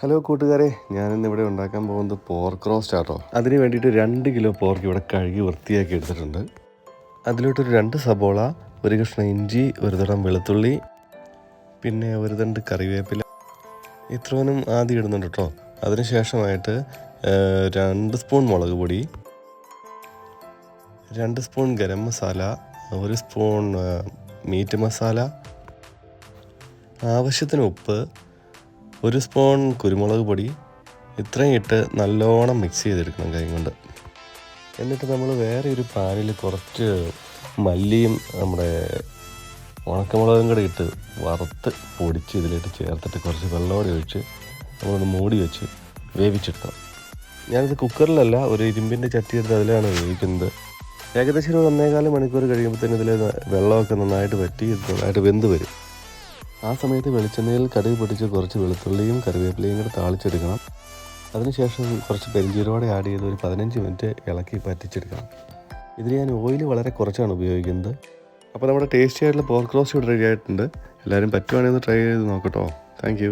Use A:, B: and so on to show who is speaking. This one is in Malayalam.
A: ഹലോ കൂട്ടുകാരെ ഞാനിന്ന് ഇവിടെ ഉണ്ടാക്കാൻ പോകുന്നത് പോർക്ക് റോസ്റ്റ് ആട്ടോ. അതിന് വേണ്ടിയിട്ട് രണ്ട് കിലോ പോർക്ക് ഇവിടെ കഴുകി വൃത്തിയാക്കി എടുത്തിട്ടുണ്ട്. അതിലോട്ടൊരു രണ്ട് സബോള ഒരു കഷ്ണം ഇഞ്ചി ഒരു തടം വെളുത്തുള്ളി പിന്നെ ഒരു തണ്ട് കറിവേപ്പില. ഇത്രവനും ആദ്യം ഇടുന്നുണ്ട് കേട്ടോ. അതിന് ശേഷമായിട്ട് രണ്ട് സ്പൂൺ മുളക് പൊടി രണ്ട് സ്പൂൺ ഗരം മസാല ഒരു സ്പൂൺ മീറ്റ് മസാല ആവശ്യത്തിന് ഉപ്പ് ഒരു സ്പൂൺ കുരുമുളക് പൊടി ഇത്രയും ഇട്ട് നല്ലോണം മിക്സ് ചെയ്തെടുക്കണം കൈ കൊണ്ട്. എന്നിട്ട് നമ്മൾ വേറെ ഒരു പാനിൽ കുറച്ച് മല്ലിയും നമ്മുടെ ഉണക്കമുളകും കൂടെ ഇട്ട് വറുത്ത് പൊടിച്ച് ഇതിലിട്ട് ചേർത്തിട്ട് കുറച്ച് വെള്ളമോടെ ഒഴിച്ച് നമ്മളൊന്ന് മൂടി വെച്ച് വേവിച്ചെടുക്കണം. ഞാനിത് കുക്കറിലല്ല ഒരു ഇരുമ്പിന്റെ ചട്ടി എടുത്ത് അതിലാണ് വേവിക്കുന്നത്. ഏകദേശം ഒരു ഒന്നേകാൽ മണിക്കൂർ കഴിയുമ്പോഴത്തേനും ഇതിൽ വെള്ളമൊക്കെ നന്നായിട്ട് ഇത് നന്നായിട്ട് വെന്ത് വരും. ആ സമയത്ത് വെളിച്ചെണ്ണയിൽ കടുക് പൊട്ടിച്ച് കുറച്ച് വെളുത്തുള്ളിയും കറിവേപ്പിലയും കൂടെ താളിച്ചെടുക്കണം. അതിനുശേഷം കുറച്ച് പെരിഞ്ചീരോടെ ആഡ് ചെയ്ത് ഒരു പതിനഞ്ച് മിനിറ്റ് ഇളക്കി പറ്റിച്ചെടുക്കണം. ഇതിൽ ഞാൻ ഓയിൽ വളരെ കുറച്ചാണ് ഉപയോഗിക്കുന്നത്. അപ്പോൾ നമ്മുടെ ടേസ്റ്റി ആയിട്ടുള്ള പോർക്ക് റോസ്റ്റ് ഇവിടെ റെഡി ആയിട്ടുണ്ട്. എല്ലാവരും പറ്റുവാണെങ്കിൽ ഒന്ന് ട്രൈ ചെയ്ത് നോക്കട്ടോ താങ്ക്